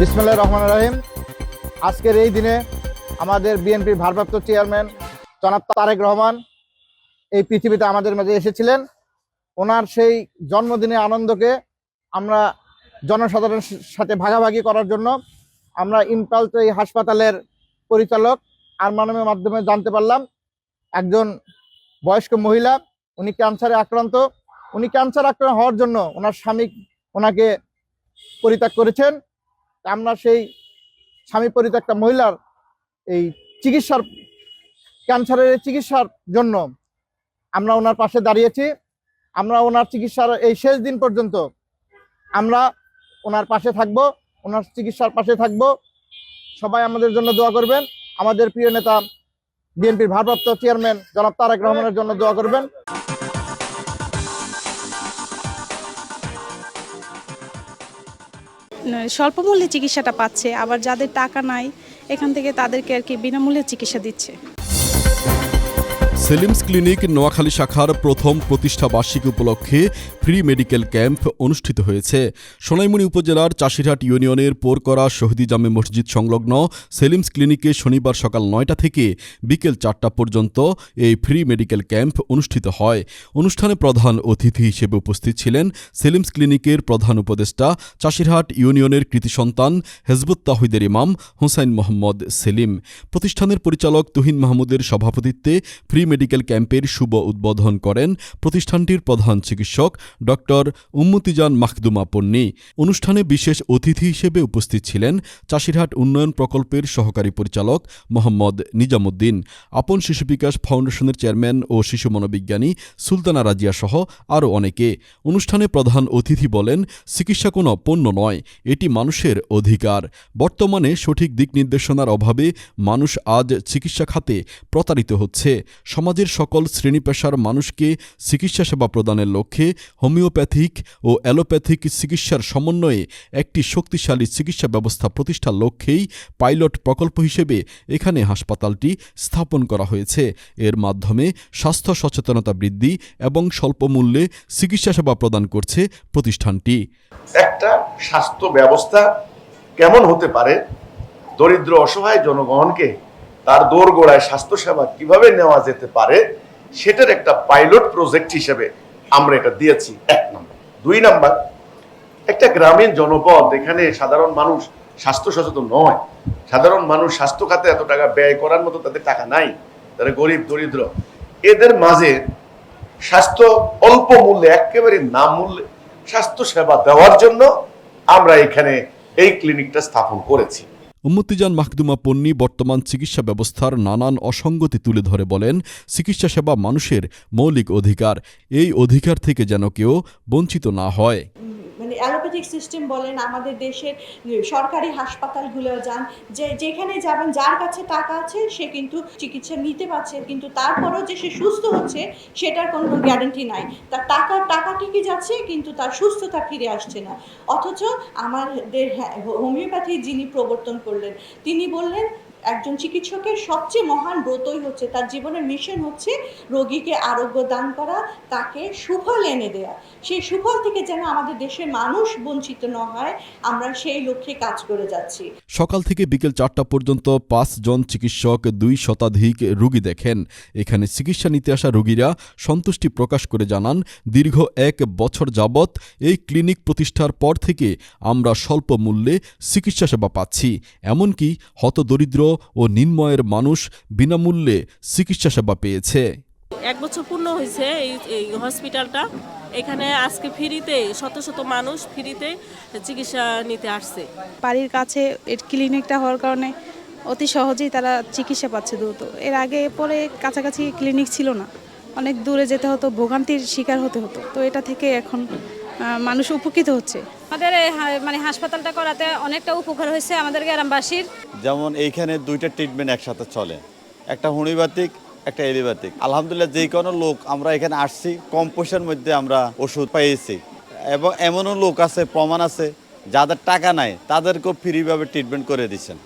বিসমুল্লাহ রহমান রাহিম। আজকের এই দিনে আমাদের বিএনপির ভারপ্রাপ্ত চেয়ারম্যান জনাব তারেক রহমান এই পৃথিবীতে আমাদের মাঝে এসেছিলেন। ওনার সেই জন্মদিনে আনন্দকে আমরা জনসাধারণের সাথে ভাগাভাগি করার জন্য আমরা ইম্পালস এই হাসপাতালের পরিচালক আরমানমের মাধ্যমে জানতে পারলাম, একজন বয়স্ক মহিলা, উনি ক্যান্সারে আক্রান্ত। উনি ক্যান্সার আক্রান্ত হওয়ার জন্য ওনার স্বামী ওনাকে পরিত্যাগ করেছেন। আমরা সেই স্বামী পরিত্যক্তা মহিলার এই চিকিৎসার, ক্যান্সারের চিকিৎসার জন্য আমরা ওনার পাশে দাঁড়িয়েছি। আমরা ওনার চিকিৎসার এই শেষ দিন পর্যন্ত আমরা ওনার পাশে থাকব, ওনার চিকিৎসার পাশে থাকব। সবাই আমাদের জন্য দোয়া করবেন। আমাদের প্রিয় নেতা বিএনপির ভারপ্রাপ্ত চেয়ারম্যান জনাব তারেক রহমানের জন্য দোয়া করবেন। স্বল্প মূল্যে চিকিৎসাটা পাচ্ছে, আবার যাদের টাকা নাই, এখান থেকে তাদেরকে আর কি বিনামূল্যে চিকিৎসা দিচ্ছে। সেলিমস ক্লিনিক নোয়াখালী শাখার প্রথম প্রতিষ্ঠা বার্ষিকী উপলক্ষে ফ্রি মেডিকেল ক্যাম্প অনুষ্ঠিত হয়েছে। সোনাইমুড়ি উপজেলার চাষিরহাট ইউনিয়নের পোরকরা শহীদি জামে মসজিদ সংলগ্ন সেলিমস ক্লিনিকে শনিবার সকাল নয়টা থেকে বিকেল চারটা পর্যন্ত এই ফ্রি মেডিকেল ক্যাম্প অনুষ্ঠিত হয়। অনুষ্ঠানে প্রধান অতিথি হিসেবে উপস্থিত ছিলেন সেলিমস ক্লিনিকের প্রধান উপদেষ্টা, চাষিরহাট ইউনিয়নের কৃতি সন্তান হেজবুত তাহিদের ইমাম হুসাইন মোহাম্মদ সেলিম। প্রতিষ্ঠানের পরিচালক তুহিন মাহমুদের সভাপতিত্বে ফ্রি মেডিকেল ক্যাম্পের শুভ উদ্বোধন করেন প্রতিষ্ঠানটির প্রধান চিকিৎসক ডক্টর উম্মতিজান মাখদুমা পন্নী। অনুষ্ঠানে বিশেষ অতিথি হিসেবে উপস্থিত ছিলেন চাষিরহাট উন্নয়ন প্রকল্পের সহকারী পরিচালক মোহাম্মদ নিজামুদ্দিন, আপন শিশু বিকাশ ফাউন্ডেশনের চেয়ারম্যান ও শিশু মনোবিজ্ঞানী সুলতানা রাজিয়া সহ আরও অনেকে। অনুষ্ঠানে প্রধান অতিথি বলেন, চিকিৎসা কোনো পণ্য নয়, এটি মানুষের অধিকার। বর্তমানে সঠিক দিক নির্দেশনার অভাবে মানুষ আজ চিকিৎসা খাতে প্রতারিত হচ্ছে। সমাজের সকল শ্রেণি পেশার মানুষকে চিকিৎসা সেবা প্রদানের লক্ষ্যে হোমিওপ্যাথিক ও অ্যালোপ্যাথিক চিকিৎসার সমন্বয়ে একটি শক্তিশালী চিকিৎসা ব্যবস্থা প্রতিষ্ঠার লক্ষ্যেই পাইলট প্রকল্প হিসেবে এখানে হাসপাতালটি স্থাপন করা হয়েছে। এর মাধ্যমে স্বাস্থ্য সচেতনতা বৃদ্ধি এবং স্বল্প মূল্যে চিকিৎসা সেবা প্রদান করছে প্রতিষ্ঠানটি। একটা স্বাস্থ্য ব্যবস্থা কেমন হতে পারে? দরিদ্র, অসহায় জনগণকে তার দোরগোড়ায় স্বাস্থ্যসেবা কীভাবে নেওয়া যেতে পারে, সেটার একটা পাইলট প্রজেক্ট হিসেবে আমরা এটা দিয়েছি, এক নম্বর। দুই নাম্বার, একটা গ্রামীণ জনপদ, এখানে সাধারণ মানুষ স্বাস্থ্য সচেতন নয়। সাধারণ মানুষ স্বাস্থ্য খাতে এত টাকা ব্যয় করার মতো তাদের টাকা নাই। তারা গরিব, দরিদ্র। এদের মাঝে স্বাস্থ্য অল্প মূল্যে, একেবারে না মূল্যে স্বাস্থ্য সেবা দেওয়ার জন্য আমরা এখানে এই ক্লিনিকটা স্থাপন করেছি। উম্মতিজান মাহদুমা পন্নী বর্তমান চিকিৎসা ব্যবস্থার নানান অসঙ্গতি তুলে ধরে বলেন, চিকিৎসা সেবা মানুষের মৌলিক অধিকার। এই অধিকার থেকে যেন কেউ বঞ্চিত না হয়। অ্যালোপ্যাথিক সিস্টেম বলেন আমাদের দেশের সরকারি হাসপাতালগুলো যান যে যেখানে যাবেন যার কাছে টাকা আছে সে কিন্তু চিকিৎসা নিতে পারছে কিন্তু তারপরেও যে সে সুস্থ হচ্ছে সেটার কোনো গ্যারেন্টি নাই। তার টাকা টাকা ঠিকই যাচ্ছে কিন্তু তার সুস্থতা ফিরে আসছে না। অথচ আমাদের হ্যাঁ, হোমিওপ্যাথি যিনি প্রবর্তন করলেন তিনি বললেন একজন চিকিৎসকের সবচেয়ে মহান ব্রতই হচ্ছে, তার জীবনের মিশন হচ্ছে রোগীকে আরোগ্য দান করা, তাকে সুফল এনে দেয়া। সেই সুফল থেকে যেন আমাদের দেশের মানুষ বঞ্চিত না হয়, আমরা সেই লক্ষ্যে কাজ করে যাচ্ছি। সকাল থেকে বিকেল চারটা পর্যন্ত পাঁচজন চিকিৎসক, দুই শতাধিক রোগী দেখেন। এখানে চিকিৎসা নিতে আসা রোগীরা সন্তুষ্টি প্রকাশ করে জানান, দীর্ঘ এক বছর যাবৎ এই ক্লিনিক প্রতিষ্ঠার পর থেকে আমরা স্বল্প মূল্যে চিকিৎসা সেবা পাচ্ছি। এমনকি হতদরিদ্র ও নিম্নয়ের মানুষ বিনামূল্যে চিকিৎসা সেবা পেয়েছে। এক বছর পূর্ণ হয়েছে এই এই হসপিটালটা। এখানে আজকে ফ্রিতে শত শত মানুষ ফ্রিতে চিকিৎসা নিতে আসছে। বাড়ির কাছে এর ক্লিনিকটা হওয়ার কারণে অতি সহজেই তারা চিকিৎসা পাচ্ছে দ্রুত। এর আগে পরে কাছাকাছি ক্লিনিক ছিল না। অনেক দূরে যেতে হতো ভোগান্তির শিকার হতে হতো। তো এটা থেকে এখন মানুষ উপকৃত হচ্ছে। আমাদের মানে হাসপাতালটা করাতে অনেকটা উপকার হয়েছে আমাদের গ্রামবাসীর। যেমন এইখানে দুইটা ট্রিটমেন্ট একসাথে চলে। একটা হোমিওপ্যাথিক, একটা এলিপ্যাথিক। আলহামদুলিল্লাহ যে কোনো লোক, আমরা এখানে আসছি, কম পয়সার মধ্যে আমরা ওষুধ পেয়েছি এবং এমনও লোক আছে, প্রমাণ আছে, যাদের টাকা নাই, তাদেরকেও ফ্রিভাবে ট্রিটমেন্ট করে দিচ্ছেন।